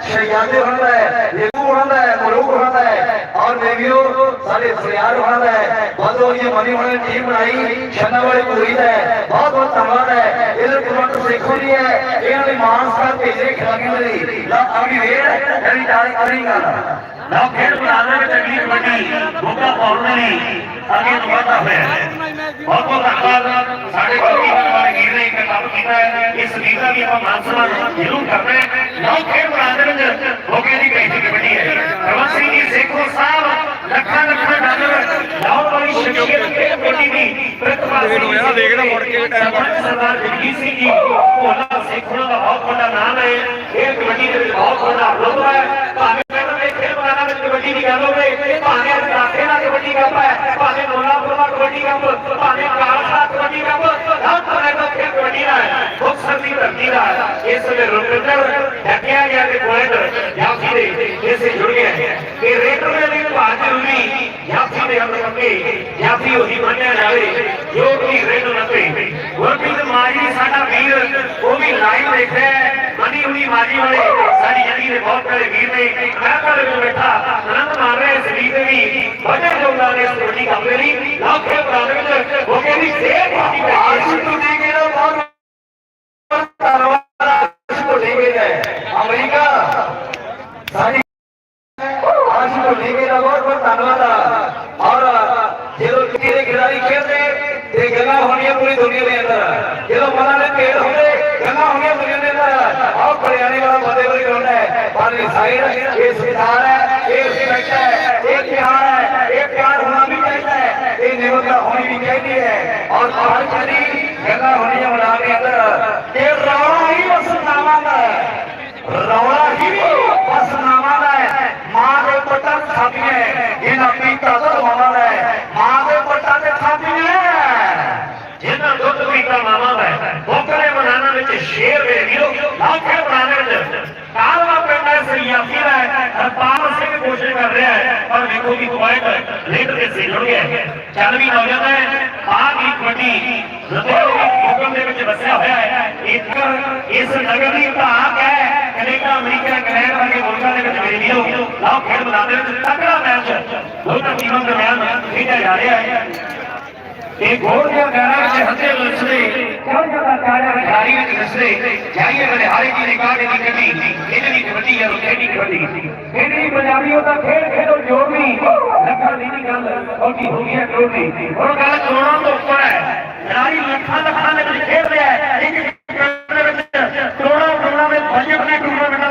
ਧੰਨਵਾਦ ਹੁੰਦਾ ਹੈ ਲੇਕੂ ਹੁੰਦਾ ਹੈ, ਮਲੂਕ ਹੁੰਦਾ ਹੈ, ਔਰ ਦੇਵਿਓ ਸਾਡੇ ਫਰਿਆਦ ਹੁੰਦਾ ਹੈ। ਬਹੁਤ ਵਧੀਆ ਮਨੀ ਹੋਣੇ ਟੀਮ ਬਣਾਈ, ਛੰਨਾ ਵਾਲੀ ਪੂਰੀ ਦਾ ਬਹੁਤ ਬਹੁਤ ਧੰਨਵਾਦ ਹੈ। ਇਹਦੇ ਕਮੈਂਟ ਦੇਖੋ ਜੀ ਹੈ, ਇਹਨਾਂ ਦੇ ਮਾਨਸ ਕਰ ਭੇਜੇ ਖਿਲਾੜੀਆਂ ਲਈ। ਲਾ ਆਪਣੀ ਵੇੜ ਜਿਹੜੀ ਟਾਲੀ ਕਰੀ ਨਾ ਖੇਡ ਮੈਦਾਨ ਵਿੱਚ ਅਗਲੀ ਕਬੱਡੀ ਮੌਕਾ ਪਾਉਣ ਲਈ। ਅੱਗੇ ਨੂੰ ਵਧਦਾ ਹੋਇਆ ਹੈ। ਬਹੁਤ ਬਹੁਤ ਧੰਨਵਾਦ। ਸਾਡੇ ਗੋਲਕੀਪਰ ਵਾਲੇ ਵੀਰ ਨੇ। ਕੀਤਾ ਇਸ ਵੀਰ ਦਾ ਵੀ ਆਪਾਂ ਮਾਨ ਸਨਮਾਨ ਜ਼ਰੂਰ ਕਰਦੇ ਹਾਂ। ਨਾ ਖੇਡ ਮੈਦਾਨ ਦੇ ਵਿੱਚ ਮੌਕੇ ਦੀ ਪਹਿਲੀ ਕਬੱਡੀ ਹੈ। ਸਿੰਘ ਜੀ ਸੇਖੋ ਸਾਹਿਬ ਲੱਖਾਂ ਲੱਖਾਂ ਡਾਲਰ। ਲਾਉਣ ਵਾਲੀ ਸ਼ਖਸੀਅਤ ਖੇਡ ਕਬੱਡੀ ਦੀ ਪ੍ਰਤਿਭਾ ਜਾਣਾ, ਦੇਖਣਾ ਮੁੜ ਕੇ ਟਾਈਮ ਸਰਦਾਰ ਜਗਜੀਤ ਸਿੰਘ ਜੀ ਭੋਲਾ ਸੇਖੋਂ ਦਾ ਬਹੁਤ ਵੱਡਾ ਨਾਮ ਹੈ। ਇਹ ਕਬੱਡੀ ਦੇ ਵਿੱਚ ਬਹੁਤ ਵੱਡਾ ਰੁਤਬਾ ਹੈ। ਭਾਵੇਂ ਦੇ ਖੇਡ ਮੈਦਾਨਾਂ ਵਿੱਚ ਕਬੱਡੀ ਦੀ ਗੱਲ ਹੋਵੇ ਭਾਵੇਂ ਰਾਖੇ ਦਾ ਕਬੱਡੀ ਕੱਪ ਹੈ ਭਾਵੇਂ ਨੋਲਾਪੁਰ ਦਾ ਕਬੱਡੀ ਕੱਪ ਧਰਤੀ ਦਾ ਹੈ। ਇਸ ਵੇਲੇ ਰੁਪਿੰਦਰ ਡੱਕਿਆ ਗਿਆ ਤੇ ਪੁਆਇੰਟ ਜਾਫੀ ਦੇ ਇਸੇ ਜੁੜ ਗਿਆ ਹੈ ਇਹ ਰੇਡਰ ਦੇ ਲਈ ਭਾਰ ਜ਼ਰੂਰੀ ਜਾਫੀ ਦੇ ਅੰਦਰ ਲੱਗੇ ਜਾਫੀ ਉਹੀ ਮੰਨਿਆ ਜਾਵੇ ਜੋ ਕਿ ਰੇਡਰ ਲੱਗੇ ਗੁਰਪ੍ਰੀਤ ਮਾਜੀ ਸਾਡਾ ਵੀਰ ਉਹ ਵੀ ਲਾਈਵ ਦੇਖ ਰਿਹਾ ਹੈ ਮਨੀ ਹੁਣੀ ਮਾਜੀ ਵਾਲੇ ਸਾਡੀ ਜੱਗੀ ਦੇ ਬਹੁਤ ਪਿਆਰੇ ਵੀਰ ਨੇ ਮੈਂ ਦੇ ਵਿੱਚ ਬੈਠਾ ਆਨੰਦ ਮਾਰ ਰਿਹਾ ਇਸ ਵੀਰ ਦੇ ਵੀ ਵੱਡੇ ਯੋਗਦਾਨ ਨੇ ਇਸ ਕਬੱਡੀ ਕੱਪ ਦੇ ਲਈ ਲਾਖੇ ਪ੍ਰਾਂਤ ਵਿੱਚ ਹੋ ਕੇ ਦੀ ਸੇਧ ਪਾਰਟੀ ਪੈ ਆਸ਼ਿਕ اور ہونی بھی چاہیے اور ਗੱਲਾਂ ਹੋਣੀਆਂ ਮਨਾਂ ਦੇ ਅੰਦਰ ਇਹ ਰੌਲਾ ਹੀ ਬਸ ਨਾਵਾਂ ਦਾ ਰੌਲਾ ਹੀ ਬਸ ਨਾਵਾਂ ਦਾ ਹੈ। ਮਾਂ ਦੇ ਪੱਟਾਂ ਤੇ ਇਹਨਾਂ ਪੀਤਾ ਦੁੱਧ ਮਾਵਾਂ ਦਾ ਮਾਂ ਦੇ ਪੱਟਾਂ ਤੇ ਥਾਪੀਆਂ ਜਿਹਨਾਂ ਦੁੱਧ ਪੀਤਾ ਮਾਮਾ ਦਾ ਬੋਕਰੇ ਬਨਾਨਾ ਵਿੱਚ ਸ਼ੇਰ ਵੇ ਵੀਰੋ ਲਾਖੇ ਬਨਾਨੇ ਵਿੱਚ। ਕਾਲਵਾ ਪਿੰਡ ਹੈ ਸਰੀਆਫੀ ਦਾ ਹਰਪਾਲ ਸਿੰਘ ਕੋਸ਼ਿਸ਼ ਕਰ ਰਿਹਾ ਹੈ, ਪਰ ਵੇਖੋ ਵੀ ਪੁਆਇੰਟ ਲੀਡਰ ਦੇ ਸੇ ਜੁੜ ਗਿਆ ਚੱਲ ਵੀ ਨੌਜਵਾਨ ਹੈ। ਆਹ ਦੀ ਕਬੱਡੀ ਹੁਕਮ ਦੇ ਵਿੱਚ ਵਸਿਆ ਹੋਇਆ ਹੈ। ਇੱਕ ਇਸ ਨਗਰ ਦੀ ਭਾਗ ਹੈ। ਕੈਨੇਡਾ, ਅਮਰੀਕਾ ਇੰਗਲੈਂਡ ਵਰਗੇ ਮੁਲਕਾਂ ਦੇ ਵਿੱਚ ਮੇਰੇ ਵੀਰੋ, ਲਾਓ ਖੇਡ ਮੈਦਾਨ ਦੇ ਵਿੱਚ, ਤਕੜਾ ਮੈਚ ਦੋਨਾਂ ਟੀਮਾਂ ਦਰਮਿਆਨ ਖੇਡਿਆ ਜਾ ਰਿਹਾ ਹੈ। ਇਹ ਗੋਲ ਦੇ ਗਾਣਾ ਵਿੱਚ ਹੱਥੇ ਲਸਦੇ ਕਿਉਂ ਜਾਂਦਾ ਕਾਇਆ ਖਿਡਾਰੀ ਵਿੱਚ ਲਸਦੇ ਜਾਈਏ ਬਲੇ ਹਾਰੇ ਦੀ ਰਿਕਾਰਡ ਦੀ ਕੱਢੀ ਇਹਦੀ ਕਬੱਡੀ ਹੈ ਖੇਡੀ ਕਬੱਡੀ। ਇਹਦੀ ਪੰਜਾਬੀਓ ਦਾ ਖੇਡ ਖੇਡੋ ਜੋਰ ਨਹੀਂ। ਲੱਖਾਂ ਦੀ ਨਹੀਂ ਗੱਲ ਛੋਟੀ ਹੋ ਗਈ ਹੈ, ਜੋਰ ਨਹੀਂ। ਹੁਣ ਗੱਲ ਕਰੋੜਾਂ ਤੋਂ ਉੱਪਰ ਹੈ। ਖਿਡਾਰੀ ਲੱਖਾਂ ਲੱਖਾਂ ਦੇ ਵਿੱਚ ਖੇਡ ਰਿਹਾ ਹੈ ਇੱਕ ਪਿੰਡ ਦੇ ਵਿੱਚ ਕਰੋੜਾਂ ਕਰੋੜਾਂ ਦੇ ਬਜਟ ਦੇ ਟੂਰਨਾਮੈਂਟਾਂ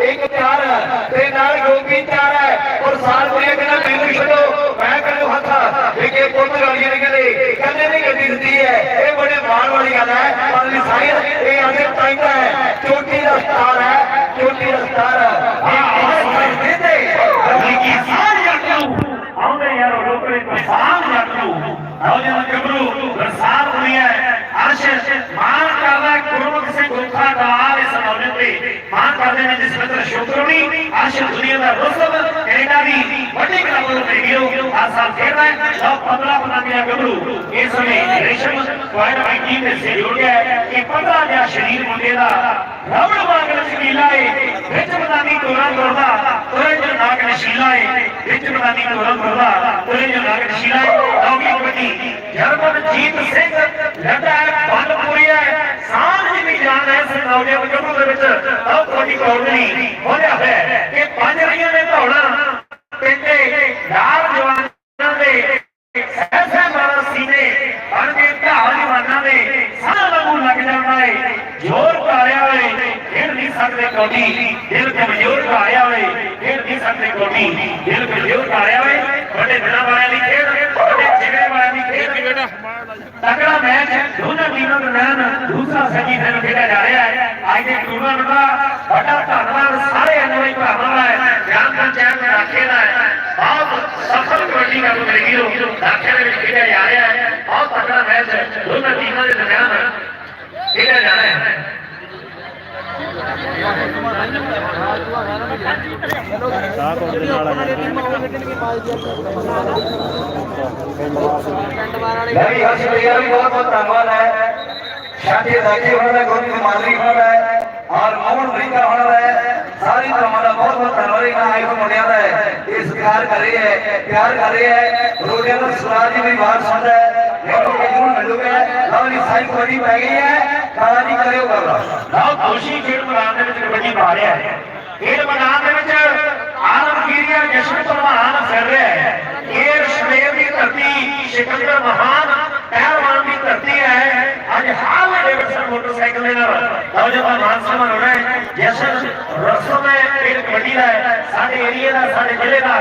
ایک پیار ہے تیرے نال گوپی چار ہے اور سال دیا کہ نہ میں چھڈو ਗਾਲੀਆਂ ਨੇ ਕਹਿੰਦੇ ਕਹਿੰਦੇ ਨਹੀਂ ਗੱਡੀ ਦਿੱਤੀ ਹੈ ਇਹ ਬੜੇ ਮਾਣ ਵਾਲੀ ਗੱਲ ਹੈ ਪਰ ਲਿਸਾਈ ਇਹ ਅਗੇ ਪੈਂਦਾ ਹੈ ਚੋਟੀ ਦਾ ਸਟਾਰ ਹੈ ਚੋਟੀ ਦਾ ਸਟਾਰ ਹੈ ਇਹ ਦਿੱਤੇ ਅਮਰੀਕੀ ਸਾਹ ਜੱਟ ਨੂੰ ਆਉਂਦੇ ਯਾਰ ਲੋਕਰੇ ਪਛਾਣ ਜੱਟ ਨੂੰ ਤੇ ਮਾਨ ਕਰਦੇ ਨੇ ਜਿਸ ਮਿੱਤਰ ਸ਼ੁਕਰਨੀ ਅਰਸ਼ ਦੁਨੀਆ ਦਾ ਰੁਸਬ ਕੈਨੇਡਾ ਦੀ ਵੱਡੀ ਕਲੱਬ ਨੂੰ ਭੇਜਿਓ ਹਰ ਸਾਲ ਖੇਡਦਾ ਹੈ ਲਓ 15 15 ਦਿਨਾਂ ਗੱਭਰੂ ਇਸ ਸਮੇਂ ਰੇਸ਼ਮ ਪੁਆਇੰਟ ਬਾਈ ਟੀਮ ਦੇ ਸੇ ਜੁੜ ਗਿਆ ਹੈ ਕਿ 15 ਦਿਨਾਂ ਸ਼ਰੀਰ ਮੁੰਡੇ ਦਾ ਰਬੜ ਵਾਂਗ ਨਸ਼ੀਲਾ ਏ ਵਿੱਚ ਮੈਦਾਨੀ ਤੋਰਾਂ ਤੁਰਦਾ ਤੁਰੇ ਜੋ ਨਾਗ ਨਸ਼ੀਲਾ ਏ ਵਿੱਚ ਮੈਦਾਨੀ ਤੋਰਾਂ ਤੁਰਦਾ ਤੁਰੇ ਜੋ ਨਾਗ ਨਸ਼ੀਲਾ ਏ ਲੌਗੀ ਕਬੱਡੀ ਜਰਮਨ ਜੀਤ ਸਿੰਘ ਲੱਗਾ ਹੈ ਬੰਦਪੁਰੀ ਹੈ ਸਾਂਝ ਹੈ ਇਸ ਨੌਜਵਾਨ ਦੇ ਵਿੱਚ ਲਓ ਕਬੱਡੀ ਪਾਉਣ ਹੋਇਆ ਹੈ ਕਿ ਪੰਜ ਰਹੀਆਂ ਨੇ ਧੌਣਾ, ਪਿੰਡੇ, ਲਾਲ ਜਵਾਨਾਂ ਦੇ ਐਸੇ ਮਾਰਾ ਸੀਨੇ, ਬਣ ਕੇ ਢਾਲ ਜਵਾਨਾਂ ਦੇ, ਸਾਹ ਵਾਂਗੂ ਲੱਗ ਜਾਂਦਾ ਏ, ਜ਼ੋਰ ਕਾਰਿਆ ਓਏ ਖੇਡ ਨਹੀਂ ਸਕਦੇ ਕੋਡੀ ਦਿਲ ਕਮਜ਼ੋਰ ਕਾਰਿਆ ਓਏ ਖੇਡ ਨਹੀਂ ਸਕਦੇ ਕੋਡੀ ਦਿਲ ਦਰਮਿਆਨ ਦੂਸਰਾ ਸੈਮੀ ਫਾਈਨਲ ਖੇਡਿਆ ਜਾ ਰਿਹਾ ਹੈ ਅੱਜ ਦੇ ਟੂਰਨਾਮੈਂਟ ਦਾ ਵੱਡਾ ਧੰਨਵਾਦ ਸਾਰੇ ਐਨਓਏ ਭਰਾਵਾਂ ਦਾ ਹੈ ਗਿਆਨ ਪੰਚਾਇਤ ਰਾਖੇ ਦਾ ਹੈ ਬਹੁਤ ਸਫਲ ਕਬੱਡੀ ਦਾ ਮੇਰੇ ਵੀਰੋ ਰਾਖੇ ਦੇ ਵਿੱਚ ਖੇਡਿਆ ਜਾ ਰਿਹਾ ਹੈ ਬਹੁਤ ਤਕੜਾ ਮੈਚ ਦੋਨਾਂ ਟੀਮਾਂ ਦੇ ਦਰਮਿਆਨ ਖੇਡਿਆ ਜਾ ਰਿਹਾ ਹੈ ਮੈਂ ਵੀ ਹਰਸ਼ ਭਈਆ ਵੀ ਬਹੁਤ ਬਹੁਤ ਧੰਨਵਾਦ ਹੈ ਸ਼ਾਂਤੀ ਦਾਗੀ ਹੋਣਾ ਦਾ ਗੋਬਿੰਦ ਮਾਦਰੀ ਹੋਣਾ ਦਾ ਹੈ ਔਰ ਮੋਹਨ ਰਿੰਗਾ ਹੋਣਾ ਦਾ ਹੈ, ਸਾਰੀ ਧਰਮਾਂ ਦਾ ਬਹੁਤ ਬਹੁਤ ਧੰਨਵਾਦ ਇਹਨਾਂ ਆਏ ਹੋਏ ਮੁੰਡਿਆਂ ਦਾ ਹੈ, ਇਹ ਸਤਿਕਾਰ ਕਰ ਰਹੇ ਹੈ, ਪਿਆਰ ਕਰ ਰਹੇ ਹੈ, ਰੋਜ਼ਿਆਂ ਦਾ ਸੁਰਾਜ ਦੀ ਮੇਰੀ ਬਾਤ ਸੁਣਦਾ ਹੈ ਮੈਨੂੰ ਕਿ ਜਰੂਰ ਮਿਲੂਗਾ ਲਓ ਜੀ ਸਾਈ ਕਬੱਡੀ ਪੈ ਗਈ ਹੈ ਕਾਲਾ ਜੀ ਕਰਿਓ ਗੱਲ। ਬਹੁਤ ਖੁਸ਼ੀ ਖੇਡ ਮੈਦਾਨ ਦੇ ਵਿੱਚ ਕਬੱਡੀ ਪਾ ਰਿਹਾ ਹੈ। ਖੇਡ ਮੈਦਾਨ ਦੇ ਵਿੱਚ ਆਲਮਗੀਰੀਆ ਜਸ਼ਨ ਪ੍ਰਵਾਨ ਫਿਰ ਰਿਹਾ ਹੈ। ਇਹ ਸ਼ਮੇਰ ਦੀ ਧਰਤੀ ਸਿਕੰਦਰ ਮਹਾਨ پہلوان بھی کرتی ہے آج حال ڈیوٹسن موٹر سائیکل لینا رہا تو جب آمان سامان ہو رہا ہے جیسے رسوں میں پیٹ کھٹی رہا ہے ساڑھے ایریے دا ساڑھے جلے دا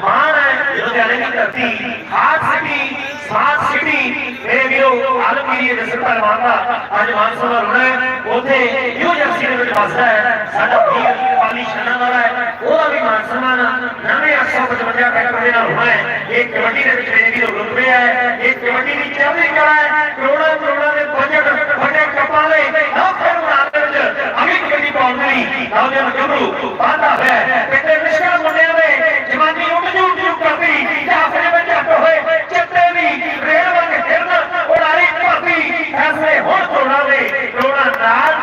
مان ہے جو دیانے بھی کرتی ہاتھ سے بھی ਸਿਟੀ ਸਮਾਰਟ ਸਿਟੀ ਮੇਰੇ ਵੀਰੋ, ਆਲਮਗੀਰੀ ਜਸ਼ਨ ਪਹਿਲਵਾਨ ਦਾ ਅੱਜ ਮਾਨ ਸਨਮਾਨ ਹੋਣਾ ਹੈ। ਉੱਥੇ ਨਿਊ ਜਰਸੀ ਦੇ ਵਿੱਚ ਵਸਦਾ ਹੈ। ਸਾਡਾ ਵੀਰ ਪਾਲੀ ਛੰਨਾ ਵਾਲਾ ਹੈ। ਉਹਦਾ ਵੀ ਮਾਨ ਸਨਮਾਨ ਨਵੇਂ 855 ਫੈਕਟਰ ਦੇ ਨਾਲ ਹੋਣਾ ਹੈ। ਇਹ ਕਬੱਡੀ ਦੇ ਵਿੱਚ ਮੇਰੇ ਵੀਰੋ ਰੁਤਬੇ ਹੈ। ਇਹ ਕਬੱਡੀ ਦੀ ਚੜ੍ਹਦੀ ਕਲਾ ਹੈ। ਕਰੋੜਾਂ ਕਰੋੜਾਂ ਦੇ ਬਜਟ ਵੱਡੇ ਕੱਪਾਂ ਦੇ ਲੱਖਾਂ ਰੁਪਏ ਦੇ ਵਿੱਚ ਅਮੀ ਕਬੱਡੀ ਪਾਉਣ ਲਈ ਨੌਜਵਾਨ ਗੱਭਰੂ ਬਾਂਦਾ ਹੈ ਪਿੱਟੇ ਨਿਸ਼ਕਾ ਮੁੰਡਿਆਂ ਦੇ ਜਵਾਨੀ ਉੱਡ ਜੂ ਉੱਡ ਜੂ ਕਰਦੀ ਜਾਫਰੇ ਵਿੱਚ ਝੱਟ ਹੋਏ ਚਿੱਟੇ ਦੀ ਰੇਲ ਵਾਂਗ ਹਿਰਨ ਉਡਾਰੀ ਭਰਤੀ ਐਸੇ ਹੁਣ ਕਰੋੜਾਂ ਦੇ ਕਰੋੜਾਂ ਨਾਲ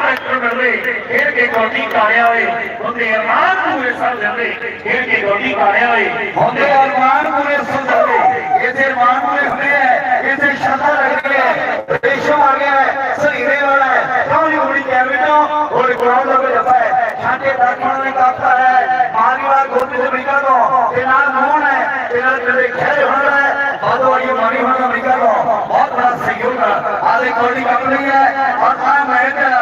ਟਰੈਕਟਰ ਮਿਲਦੇ ਖੇਡ ਕੇ ਗੋਡੀ ਕਾਰਿਆ ਹੋਏ, ਹੁੰਦੇ ਅਰਮਾਨ ਪੂਰੇ ਸਭ ਜਾਂਦੇ ਖੇਡ ਕੇ ਗੋਡੀ ਕਾਰਿਆ ਹੋਏ, ਹੁੰਦੇ ਅਰਮਾਨ ਪੂਰੇ ਸੁਣਦੇ ਇਥੇ ਅਰਮਾਨ ਪੂਰੇ ਹੁੰਦੇ ਹੈ ਇਥੇ ਸ਼ਰਧਾ ਲੱਗਦੀ ਹੈ ਰੇਸ਼ਮ ਆ ਗਿਆ ਹੈ ਸਰੀਰੇ ਵਾਲਾ ਹੈ। ਹੌਲੀ ਹੌਲੀ ਕੈਮਰੇ ਤੋਂ ਹੋਰ ਗਰਾਊਂਡ ਲੱਗ ਜਾਂਦਾ ਹੈ। ਛਾਂਟੇ ਦਾਖਣ ਨੇ ਕਾਪਤਾ ਹੈ, ਮਾਰੀਵਾਲ ਗੋਬਿੰਦ ਅਮਰੀਕਾ ਤੋਂ। ਤੇ ਨਾਲ ਮੋਹਨ ਹੈ, ਤੇ ਨਾਲ ਕਦੇ ਖੈਰ ਹੋਣਾ ਹੈ ਬਾਦੋ ਵਾਲੀ ਅਮਰੀਕਾ ਤੋਂ। ਬਹੁਤ ਬੜਾ ਸਹਿਯੋਗ ਹੈ ਆਲੇ ਕੋਡੀ ਕੰਪਨੀ ਹੈ ਔਰ ਆ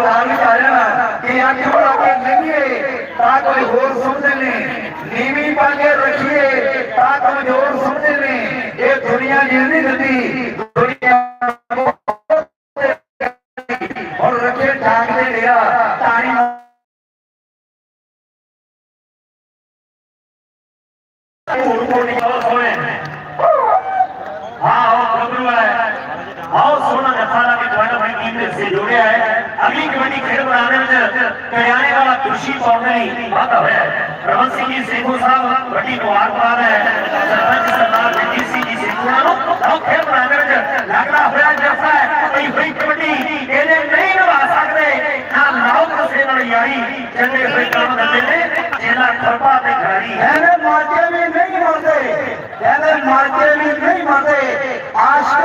पुराने कारण के आंखों पर नहीं ताकि और समझने नीवी पाके रखिए ताकि और समझने ये दुनिया ये नहीं ਕਰਿਆਣੇ ਵਾਲਾ ਕੁਰਸੀ ਪਾਉਣ ਲਈ ਵਾਧਾ ਹੋਇਆ ਹੈ। ਰਮਨ ਸਿੰਘ ਜੀ ਸਿੰਘੂ ਸਾਹਿਬ, ਵੱਡੀ ਮੁਬਾਰਕਬਾਦ ਹੈ। ਸਰਪੰਚ ਸਰਦਾਰ ਜਗਜੀਤ ਸਿੰਘ ਜੀ ਸਿੰਘੂਆਂ ਨੂੰ ਉਹ ਖੇਡ ਬਣਾਉਣ ਵਿੱਚ ਲੱਗਦਾ ਹੋਇਆ ਜੱਫਾ ਹੈ। ਕੋਈ ਹੋਈ ਕਬੱਡੀ, ਇਹਨੇ ਨਹੀਂ ਨਿਭਾ ਸਕਦੇ। ਨਾ ਲਾਓ ਕਿਸੇ ਨਾਲ ਯਾਰੀ, ਚੰਗੇ ਹੋਏ ਕੰਮ ਦਿੰਦੇ ਨੇ। ਜਿਹਨਾਂ ਖਰਪਾ ਤੇ ਖੜੀ ਹੈ। ਕਹਿੰਦੇ ਮਾਰਕੇ ਵੀ ਨਹੀਂ ਮਰਦੇ ਕਹਿੰਦੇ ਮਾਰਕੇ ਵੀ ਨਹੀਂ ਮਰਦੇ ਆਸ਼ਕ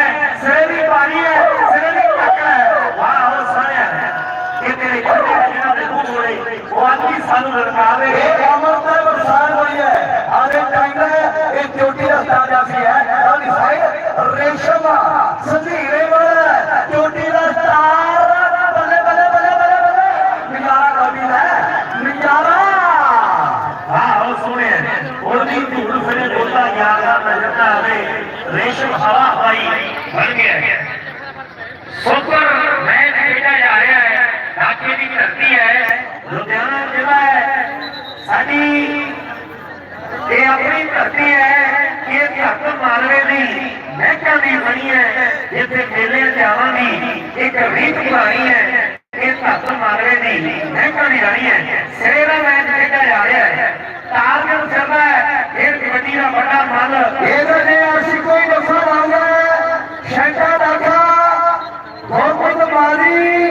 ਆਵੇ ਰੇਸ਼ਮ ਹਵਾ ਹਵਾਈ ਬਣ ਗਿਆ ਸੁਪਰ ਮੈਚ ਖੇਡਿਆ ਜਾ ਰਿਹਾ ਹੈ। ਢਾਕੇ ਦੀ ਧਰਤੀ ਹੈ। ਲੁਧਿਆਣਾ ਜ਼ਿਲ੍ਹਾ ਹੈ। ਸਾਡੀ ਇਹ ਆਪਣੀ ਧਰਤੀ ਹੈ ਇਹ ਧਰਤ ਮਾਲਵੇ ਦੀ ਮਹਿਕਾਂ ਦੀ ਬਣੀ ਹੈ। ਜਿੱਥੇ ਮੇਲੇ ਜਾਵਾਂਗੀ ਇੱਕ ਰੀਤ ਪੁਰਾਣੀ ਹੈ। ਇਹ ਧਰਤ ਮਾਲਵੇ ਦੀ ਮਹਿਕਾਂ ਦੀ ਰਾਣੀ ਹੈ। ਸਿਰੇ ਦਾ ਮੈਚ ਖੇਡਿਆ ਜਾ ਰਿਹਾ ਹੈ। ਤਾਲਗੜ ਚੱਲਦਾ ਹੈ ਇਹ ਕਬੱਡੀ ਦਾ ਵੱਡਾ ਮੱਲ। ਇਹਦੇ ਨੇ ਅਸੀਂ ਕੋਈ ਦੱਸਾ ਲਾਉਂਗਾ ਸ਼ੰਕਾ ਦਾਖਾ ਗੋਪਤ ਮਾਰੀ